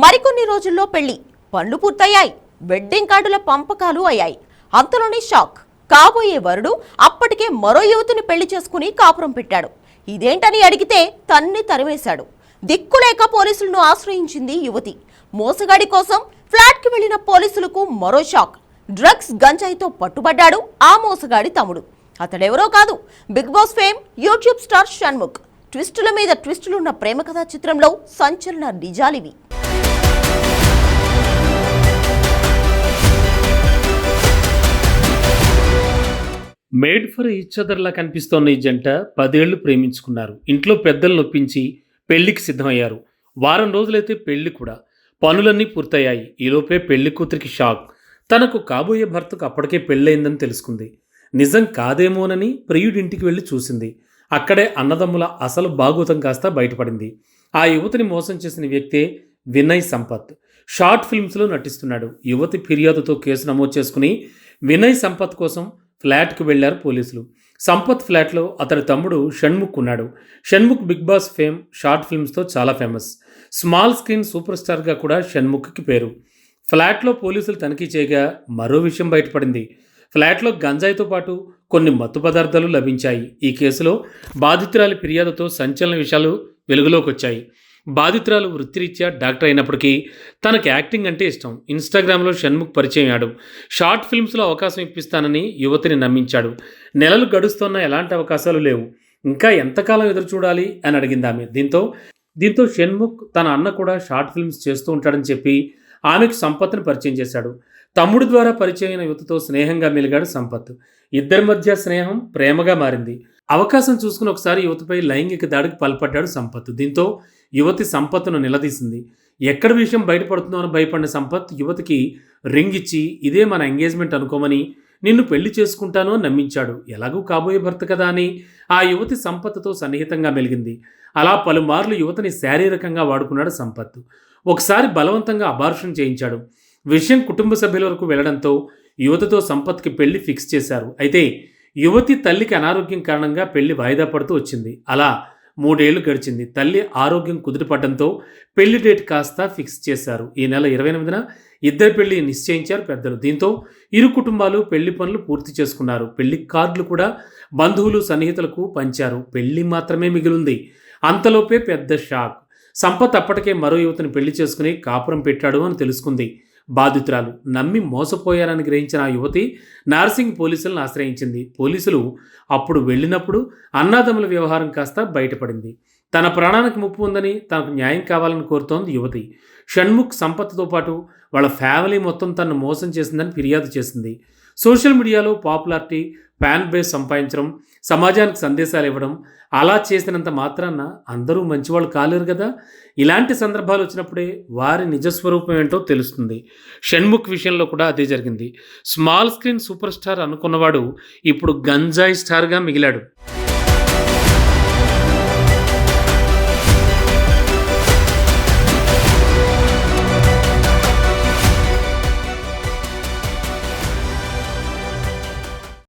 మరికొన్ని రోజుల్లో పెళ్ళి. పనులు పూర్తయ్యాయి. వెడ్డింగ్ కార్డుల పంపకాలు అయ్యాయి. అంతలోనే షాక్. కాబోయే వరుడు అప్పటికే మరో యువతిని పెళ్ళి చేసుకుని కాపురం పెట్టాడు. ఇదేంటని అడిగితే తన్ని తరిమేశాడు. దిక్కులేక పోలీసులను ఆశ్రయించింది యువతి. మోసగాడి కోసం ఫ్లాట్కి వెళ్ళిన పోలీసులకు మరో షాక్. డ్రగ్స్ గంజాయితో పట్టుబడ్డాడు ఆ మోసగాడి తమ్ముడు. అతడెవరో కాదు. Bigg Boss fame YouTube star Shanmukh. ట్విస్టుల మీద ట్విస్టులున్న ప్రేమ కథా చిత్రంలో సంచలన నిజాలివి. మేడ్ ఫర్ ఈచ్ అదర్లా కనిపిస్తోన్న ఈ జంట పదేళ్ళు ప్రేమించుకున్నారు. ఇంట్లో పెద్దలు నొప్పించి పెళ్ళికి సిద్ధమయ్యారు. వారం రోజులైతే పెళ్ళి కూడా. పనులన్నీ పూర్తయ్యాయి. ఈలోపే పెళ్ళి కూతురికి షాక్. తనకు కాబోయే భర్తకు అప్పటికే పెళ్ళయిందని తెలుసుకుంది. నిజం కాదేమోనని ప్రియుడింటికి వెళ్ళి చూసింది. అక్కడే అన్నదమ్ముల అసలు బాగోతం కాస్త బయటపడింది. ఆ యువతిని మోసం చేసిన వ్యక్తే వినయ్ సంపత్. షార్ట్ ఫిల్మ్స్లో నటిస్తున్నాడు. యువతి ఫిర్యాదుతో కేసు నమోదు చేసుకుని వినయ్ సంపత్ కోసం ఫ్లాట్కు వెళ్ళారు పోలీసులు. సంపత్ ఫ్లాట్లో అతడి తమ్ముడు షణ్ముఖ్ ఉన్నాడు. Shanmukh Bigg Boss fame short ఫిల్మ్స్తో చాలా ఫేమస్. స్మాల్ స్క్రీన్ సూపర్ స్టార్గా కూడా షణ్ముఖ్కి పేరు. ఫ్లాట్లో పోలీసులు తనిఖీ చేయగా మరో విషయం బయటపడింది. ఫ్లాట్లో గంజాయితో పాటు కొన్ని మత్తు పదార్థాలు లభించాయి. ఈ కేసులో బాధితురాలి ఫిర్యాదుతో సంచలన విషయాలు వెలుగులోకి వచ్చాయి. బాధితురాలు వృత్తిరీత్యా డాక్టర్ అయినప్పటికీ తనకు యాక్టింగ్ అంటే ఇష్టం. ఇన్స్టాగ్రామ్లో షణ్ముఖ్ పరిచయం అయ్యాడు. షార్ట్ ఫిల్మ్స్లో అవకాశం ఇప్పిస్తానని యువతిని నమ్మించాడు. నెలలు గడుస్తున్న ఎలాంటి అవకాశాలు లేవు. ఇంకా ఎంతకాలం ఎదురు చూడాలి అని అడిగింది ఆమె. దీంతో దీంతో షణ్ముఖ్ తన అన్న కూడా షార్ట్ ఫిల్మ్స్ చేస్తూ ఉంటాడని చెప్పి ఆమెకు సంపత్ను పరిచయం చేశాడు. తమ్ముడు ద్వారా పరిచయం అయిన యువతతో స్నేహంగా మెలిగాడు సంపత్. ఇద్దరి మధ్య స్నేహం ప్రేమగా మారింది. అవకాశం చూసుకుని ఒకసారి యువతిపై లైంగిక దాడికి పాల్పడ్డాడు సంపత్. దీంతో యువతి సంపత్తును నిలదీసింది. ఎక్కడ విషయం బయటపడుతుందో అని భయపడిన సంపత్ యువతికి రింగ్ ఇచ్చి ఇదే మన ఎంగేజ్మెంట్ అనుకోమని నిన్ను పెళ్ళి చేసుకుంటాను అని నమ్మించాడు. ఎలాగూ కాబోయే భర్త కదా అని ఆ యువతి సంపత్తుతో సన్నిహితంగా మెలిగింది. అలా పలుమార్లు యువతిని శారీరకంగా వాడుకున్నాడు సంపత్. ఒకసారి బలవంతంగా అబార్షన్ చేయించాడు. విషయం కుటుంబ సభ్యుల వరకు వెళ్ళడంతో యువతతో సంపత్కి పెళ్ళి ఫిక్స్ చేశారు. అయితే యువతి తల్లికి అనారోగ్యం కారణంగా పెళ్ళి వాయిదా పడుతూ వచ్చింది. అలా మూడేళ్ళు గడిచింది. తల్లి ఆరోగ్యం కుదిరిపడడంతో పెళ్ళి డేట్ కాస్త ఫిక్స్ చేశారు. ఈ నెల ఇరవై ఎనిమిదిన ఇద్దరి పెళ్ళి నిశ్చయించారు పెద్దలు. దీంతో ఇరు కుటుంబాలు పెళ్ళి పనులు పూర్తి చేసుకున్నారు. పెళ్ళి కార్డులు కూడా బంధువులు సన్నిహితులకు పంచారు. పెళ్ళి మాత్రమే మిగిలింది. అంతలోపే పెద్ద షాక్. సంపత్ అప్పటికే మరో యువతిని పెళ్ళి చేసుకుని కాపురం పెట్టాడు అని తెలుసుకుంది. బాధితురాలు. నమ్మి మోసపోయారని గ్రహించిన ఆ యువతి నార్సింగ్ పోలీసులను ఆశ్రయించింది. పోలీసులు అప్పుడు వెళ్ళినప్పుడు అన్నాదమ్ముల వ్యవహారం కాస్త బయటపడింది. తన ప్రాణానికి ముప్పు ఉందని తనకు న్యాయం కావాలని కోరుతోంది యువతి. షణ్ముఖ్ సంపత్తో పాటు వాళ్ళ ఫ్యామిలీ మొత్తం తనను మోసం చేసిందని ఫిర్యాదు చేసింది. సోషల్ మీడియాలో పాపులారిటీ ఫ్యాన్ బేస్ సంపాదించడం సమాజానికి సందేశాలు ఇవ్వడం అలా చేసినంత మాత్రాన అందరూ మంచివాళ్ళు కాలేరు కదా? ఇలాంటి సందర్భాలు వచ్చినప్పుడే వారి నిజస్వరూపం ఏంటో తెలుస్తుంది. షణ్ముఖ్ విషయంలో కూడా అదే జరిగింది. స్మాల్ స్క్రీన్ సూపర్ స్టార్ అనుకున్నవాడు ఇప్పుడు గంజాయి స్టార్గా మిగిలాడు.